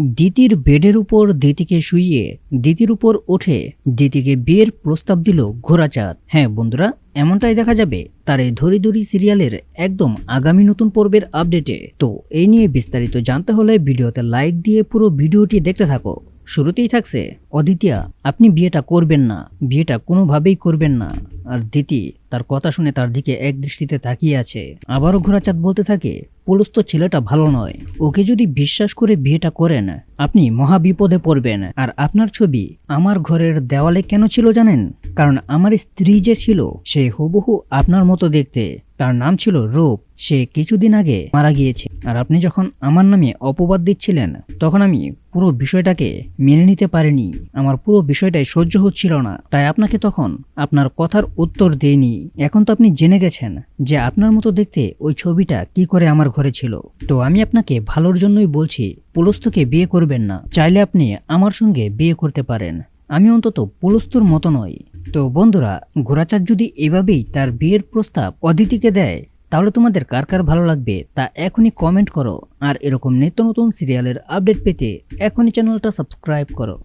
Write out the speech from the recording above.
দিতির বেডের উপর দিতিকে শুইয়ে দিতির উপর ওঠে দিতিকে বিয়ের প্রস্তাব দিল ঘোরাচাঁদ হ্যাঁ বন্ধুরা, এমনটাই দেখা যাবে তার এই ধরি ধরি সিরিয়ালের একদম আগামী নতুন পর্বের আপডেটে। তো এই নিয়ে বিস্তারিত জানতে হলে ভিডিওতে লাইক দিয়ে পুরো ভিডিওটি দেখতে থাকো। শুরুতেই থাকছে, অদিতিয়া, আপনি বিয়েটা করবেন না। বিয়েটা কোনোভাবেই করবেন না। আর দিতি তার কথা শুনে তার দিকে এক দৃষ্টিতে তাকিয়ে আছে। আবারও ঘোরাচাঁদ বলতে থাকে পুলস্ত ছেলেটা ভালো নয়। ওকে যদি বিশ্বাস করে বিয়েটা করেন, আপনি মহাবিপদে পড়বেন। আর আপনার ছবি আমার ঘরের দেওয়ালে কেন ছিল জানেন? কারণ আমার স্ত্রী যে ছিল, সে হুবহু আপনার মতো দেখতে। তার নাম ছিল রূপ। সে কিছুদিন আগে মারা গিয়েছে। আর আপনি যখন আমার নামে অপবাদ দিচ্ছিলেন, তখন আমি পুরো বিষয়টাকে মেনে নিতে পারিনি। আমার পুরো বিষয়টাই সহ্য হচ্ছিল না। তাই আপনাকে তখন আপনার কথার উত্তর দেইনি। এখন তো আপনি জেনে গেছেন যে আপনার মতো দেখতে ওই ছবিটা কি করে আমার ঘরে ছিল। তো আমি আপনাকে ভালোর জন্যই বলছি, পুলস্তকে বিয়ে করবেন না। চাইলে আপনি আমার সঙ্গে বিয়ে করতে পারেন। আমি অন্তত পুলস্তুর মতো নই। তো বন্ধুরা গোরাচার যদি এভাবেই তার বিয়ের প্রস্তাব অদিতিকে দেয়, তাহলে তোমাদের কার কার ভালো লাগবে তা এখনই কমেন্ট করো। আর এরকম নিত্য নতুন সিরিয়ালের আপডেট পেতে এখনই চ্যানেলটা সাবস্ক্রাইব করো।